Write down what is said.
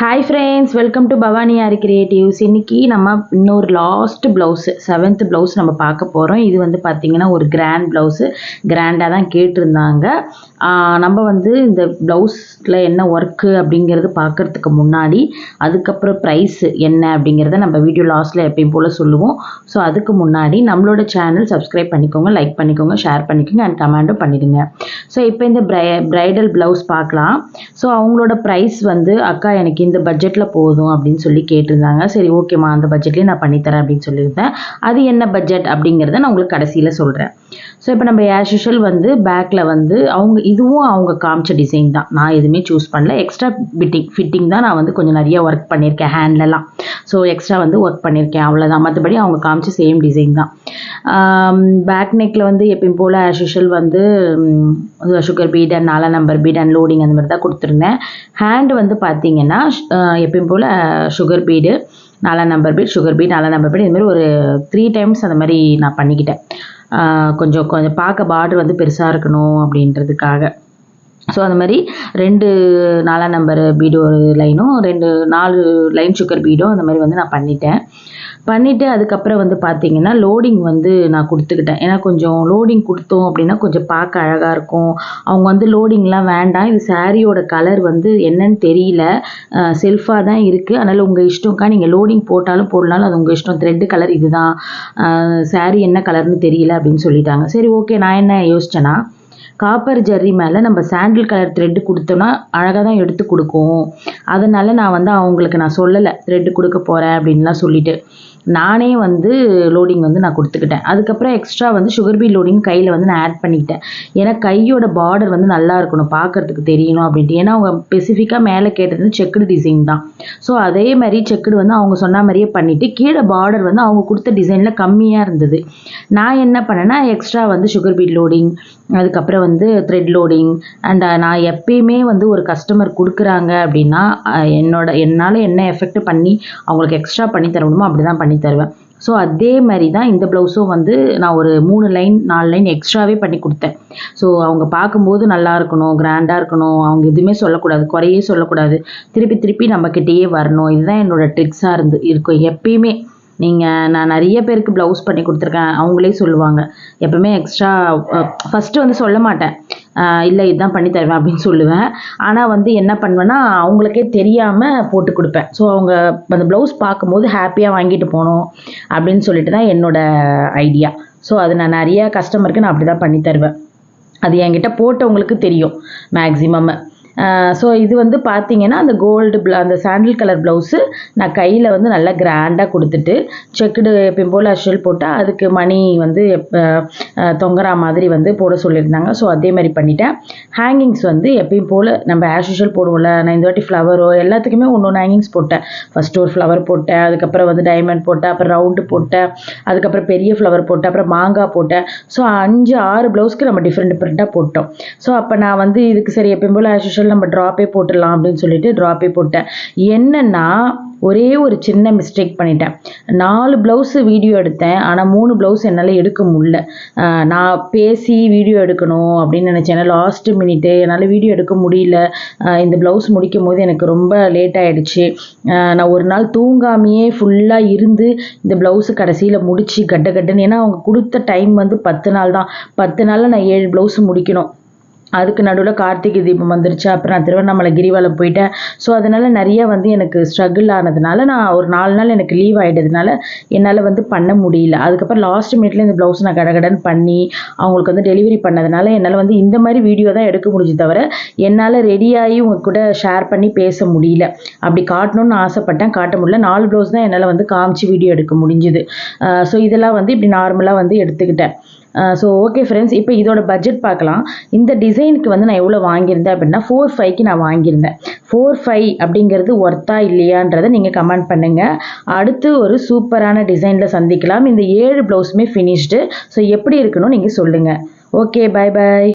Hi friends welcome to Bhavani Aari creatives இன்றைக்கி நம்ம இன்னொரு லாஸ்ட் ப்ளவுஸு செவன்த் ப்ளவுஸ் நம்ம பார்க்க போகிறோம் இது வந்து பார்த்திங்கன்னா ஒரு கிராண்ட் ப்ளவுஸு கிராண்டாக தான் கேட்டிருந்தாங்க. நம்ம வந்து இந்த ப்ளவுஸில் என்ன ஒர்க்கு அப்படிங்கிறது பார்க்குறதுக்கு முன்னாடி அதுக்கப்புறம் ப்ரைஸு என்ன அப்படிங்கிறத நம்ம வீடியோ லாஸ்ட்டில் எப்பயும் போல் சொல்லுவோம். ஸோ அதுக்கு முன்னாடி நம்மளோட சேனல் சப்ஸ்கிரைப் பண்ணிக்கோங்க லைக் பண்ணிக்கோங்க ஷேர் பண்ணிக்கோங்க அண்ட் கமெண்ட்டும் பண்ணிடுங்க. ஸோ இப்போ இந்த ப்ரை ப்ரைடல் ப்ளவுஸ் பார்க்கலாம். ஸோ அவங்களோட ப்ரைஸ் வந்து அக்கா எனக்கு இந்த பட்ஜெட்டில் போதும் அப்படின்னு சொல்லி கேட்டிருந்தாங்க. சரி ஓகேம்மா அந்த பட்ஜெட்லேயே நான் பண்ணித்தரேன் அப்படின்னு சொல்லியிருந்தேன். அது என்ன பட்ஜெட் அப்படிங்கிறத நான் உங்களுக்கு கடைசியில் சொல்கிறேன் ஸோ இப்போ நம்ம ஆஸ் யூஷுவல் வந்து பேக்கில் வந்து அவங்க இதுவும் அவங்க காமிச்ச டிசைன் தான். நான் எதுவுமே சூஸ் பண்ணல. எக்ஸ்ட்ரா ஃபிட்டிங் ஃபிட்டிங் தான் நான் வந்து கொஞ்சம் நிறைய ஒர்க் பண்ணியிருக்கேன் ஹேண்ட்லலாம் ஸோ எக்ஸ்ட்ரா வந்து ஒர்க் பண்ணியிருக்கேன் அவ்வளோதான் மற்றபடி அவங்க காமிச்ச சேம் டிசைன் தான். பேக் நெக்கில் வந்து எப்பயும் போல் ஆஸ் யூஷுவல் வந்து சுகர் பீட் அண்ட் நாலா நம்பர் பீட் அண்ட் லோடிங் அந்த மாதிரி தான் கொடுத்துருந்தேன். ஹேண்டு வந்து பார்த்தீங்கன்னா எப்பயும் போல் சுகர் பீடு நாலாம் நம்பர் பீட் சுகர் பீட் நாலாம் நம்பர் பீட் இதுமாதிரி ஒரு த்ரீ டைம்ஸ் அந்த மாதிரி நான் பண்ணிக்கிட்டேன். கொஞ்சம் கொஞ்சம் பார்க்க பார்டர் வந்து பெருசாக இருக்கணும் அப்படின்றதுக்காக. ஸோ அந்த மாதிரி ரெண்டு நாலாம் நம்பர் பீடு ஒரு லைனும் ரெண்டு நாலு லைன் சுகர் பீடும் அந்த மாதிரி வந்து நான் பண்ணிட்டேன். பண்ணிவிட்டு அதுக்கப்புறம் வந்து பார்த்திங்கன்னா லோடிங் வந்து நான் கொடுத்துக்கிட்டேன். ஏன்னா கொஞ்சம் லோடிங் கொடுத்தோம் அப்படின்னா கொஞ்சம் பார்க்க அழகாக இருக்கும். அவங்க வந்து லோடிங்லாம் வேண்டாம். இது சாரியோட கலர் வந்து என்னன்னு தெரியல. செல்ஃபாக தான் இருக்குது அதனால் உங்கள் இஷ்டம்க்கா நீங்கள் லோடிங் போட்டாலும் போடலாலும் அது உங்கள் இஷ்டம். த்ரெட்டு கலர் இதுதான். சாரி என்ன கலர்னு தெரியல அப்படின்னு சொல்லிட்டாங்க. சரி ஓகே நான் என்ன யோசிச்சேன்னா காப்பர் ஜெர்ரி மேலே நம்ம சாண்டில் கலர் த்ரெட்டு கொடுத்தோன்னா அழகாக தான் எடுத்து கொடுக்கும். அதனால் நான் வந்து அவங்களுக்கு நான் சொல்லலை த்ரெட்டு கொடுக்க போகிறேன் அப்படின்லாம் சொல்லிவிட்டு நானே வந்து லோடிங் வந்து நான் கொடுத்துக்கிட்டேன். அதுக்கப்புறம் எக்ஸ்ட்ரா வந்து சுகர் பீ லோடிங் கையில் வந்து நான் ஆட் பண்ணிக்கிட்டேன். ஏன்னா கையோட பார்டர் வந்து நல்லா இருக்கணும் பார்க்குறதுக்கு தெரியணும் அப்படின்ட்டு. ஏன்னா அவங்க ஸ்பெசிஃபிக்காக மேலே கேட்டது செக்குடு டிசைன் தான். ஸோ அதே மாதிரி செக்குடு வந்து அவங்க சொன்ன மாதிரியே பண்ணிவிட்டு கீழே பார்டர் வந்து அவங்க கொடுத்த டிசைனில் கம்மியாக இருந்தது. நான் என்ன பண்ணேன்னா எக்ஸ்ட்ரா வந்து சுகர் பீட் லோடிங் அதுக்கப்புறம் வந்து த்ரெட் லோடிங் அண்ட் நான் எப்பயுமே வந்து ஒரு கஸ்டமர் கொடுக்குறாங்க அப்படின்னா என்னோட என்னால் என்ன எஃபெக்ட் பண்ணி அவங்களுக்கு எக்ஸ்ட்ரா பண்ணி தர முடியுமோ அப்படி தான் பண்ணி தருவேன். ஸோ அதே மாதிரி தான் இந்த ப்ளவுஸும் வந்து நான் ஒரு மூணு லைன் நாலு லைன் எக்ஸ்ட்ராவே பண்ணி கொடுத்தேன். ஸோ அவங்க பார்க்கும்போது நல்லா இருக்கணும் கிராண்டாக இருக்கணும். அவங்க எதுவுமே சொல்லக்கூடாது குறையே சொல்லக்கூடாது. திருப்பி திருப்பி நம்மக்கிட்டேயே வரணும். இதுதான் என்னோடய ட்ரிக்ஸாக இருந்து இருக்கும். எப்பயுமே நீங்கள் நான் நிறைய பேருக்கு ப்ளவுஸ் பண்ணி கொடுத்துருக்கேன். அவங்களே சொல்லுவாங்க. எப்பவுமே எக்ஸ்ட்ரா ஃபஸ்ட்டு வந்து சொல்ல மாட்டேன். இல்லை இதுதான் பண்ணி தருவேன் அப்படின்னு சொல்லுவேன். ஆனால் வந்து என்ன பண்ணுவேன்னா அவங்களுக்கே தெரியாமல் போட்டு கொடுப்பேன். ஸோ அவங்க அந்த ப்ளவுஸ் பார்க்கும்போது ஹாப்பியாக வாங்கிட்டு போகணும் அப்படின்னு சொல்லிட்டு தான் என்னோடய ஐடியா ஸோ அது நான் நிறைய கஸ்டமருக்கு நான் அப்படி தான் பண்ணி தருவேன். அது என்கிட்ட போட்டவங்களுக்கு தெரியும் மேக்ஸிமம் ஸோ இது வந்து பார்த்தீங்கன்னா அந்த கோல்டு ப்ள அந்த சாண்டில் கலர் ப்ளவுஸு நான் கையில் வந்து நல்லா கிராண்டாக கொடுத்துட்டு செக்குடு எப்பயும் போல் அஷல் போட்டால் அதுக்கு மணி வந்து தொங்குற மாதிரி வந்து போட சொல்லியிருந்தாங்க. ஸோ அதே மாதிரி பண்ணிட்டேன். ஹேங்கிங்ஸ் வந்து எப்பயும் போல் நம்ம ஆஸ் போடுவோம்ல நான் இந்த வாட்டி ஃப்ளவரோ எல்லாத்துக்குமே ஒன்று ஒன்று ஹேங்கிங்ஸ் போட்டேன். ஃபஸ்ட்டு ஒரு ஃப்ளவர் போட்டேன் அதுக்கப்புறம் வந்து டைமண்ட் போட்டேன் அப்புறம் ரவுண்டு போட்டேன் அதுக்கப்புறம் பெரிய ஃப்ளவர் போட்டேன் அப்புறம் மாங்காய் போட்டேன். ஸோ அஞ்சு ஆறு ப்ளவுஸ்க்கு நம்ம டிஃப்ரெண்ட் டிஃப்ரெண்ட்டாக போட்டோம். ஸோ அப்போ நான் வந்து இதுக்கு சரி எப்பயும் போல் ஆஸ் யூஷுவல் நம்ம ட்ராப்பே போட்டுடலாம் அப்படின்னு சொல்லிட்டு ட்ராப்பே போட்டேன். என்னென்னா ஒரே ஒரு சின்ன மிஸ்டேக் பண்ணிட்டேன். நாலு ப்ளவுஸு வீடியோ எடுத்தேன் ஆனால் மூணு ப்ளவுஸ் என்னால் எடுக்க முடில நான் பேசி வீடியோ எடுக்கணும் அப்படின்னு நினச்சேன். லாஸ்ட்டு மினிட்டு என்னால் வீடியோ எடுக்க முடியல. இந்த ப்ளவுஸ் முடிக்கும் போது எனக்கு ரொம்ப லேட் ஆகிடுச்சு நான் ஒரு நாள் தூங்காமையே ஃபுல்லாக இருந்து இந்த ப்ளவுஸு கடைசியில் முடித்து கட்ட கட்டுன்னு ஏன்னா அவங்க கொடுத்த டைம் வந்து பத்து நாள் தான். பத்து நாளில் நான் ஏழு ப்ளவுஸ் முடிக்கணும். அதுக்கு நடுவில் கார்த்திகை தீபம் வந்துருச்சு. அப்புறம் நான் திருவண்ணாமலை கிரிவலம் போயிட்டேன். ஸோ அதனால் நிறைய வந்து எனக்கு ஸ்ட்ரகிள் ஆனதுனால நான் ஒரு நாலு நாள் எனக்கு லீவ் ஆகிட்டதுனால என்னால் வந்து பண்ண முடியல. அதுக்கப்புறம் லாஸ்ட் மினிட்ல இந்த ப்ளவுஸ் நான் கடகடன் பண்ணி அவங்களுக்கு வந்து டெலிவரி பண்ணதுனால என்னால் வந்து இந்த மாதிரி வீடியோ தான் எடுக்க முடிஞ்சு தவிர என்னால் ரெடியாகி உங்க கூட ஷேர் பண்ணி பேச முடியல. அப்படி காட்டணும்னு ஆசைப்பட்டேன். காட்ட முடியல. நாலு ப்ளவுஸ் தான் என்னால் வந்து காமிச்சு வீடியோ எடுக்க முடிஞ்சுது. ஸோ இதெல்லாம் வந்து இப்படி நார்மலாக வந்து எடுத்துக்கிட்டேன். ஸோ ஓகே ஃப்ரெண்ட்ஸ் இப்போ இதோட பட்ஜெட் பார்க்கலாம். இந்த டிசைனுக்கு வந்து நான் எவ்வளோ வாங்கியிருந்தேன் அப்படின்னா ஃபோர் ஃபைவ்க்கு நான் வாங்கியிருந்தேன். ஃபோர் ஃபைவ் அப்படிங்கிறது ஒர்த்தா இல்லையான்றதை நீங்கள் கமெண்ட் பண்ணுங்கள் அடுத்து ஒரு சூப்பரான டிசைனில் சந்திக்கலாம். இந்த ஏழு ப்ளவுஸுமே ஃபினிஷ்டு ஸோ எப்படி இருக்கணும் நீங்கள் சொல்லுங்கள் ஓகே பாய் பாய்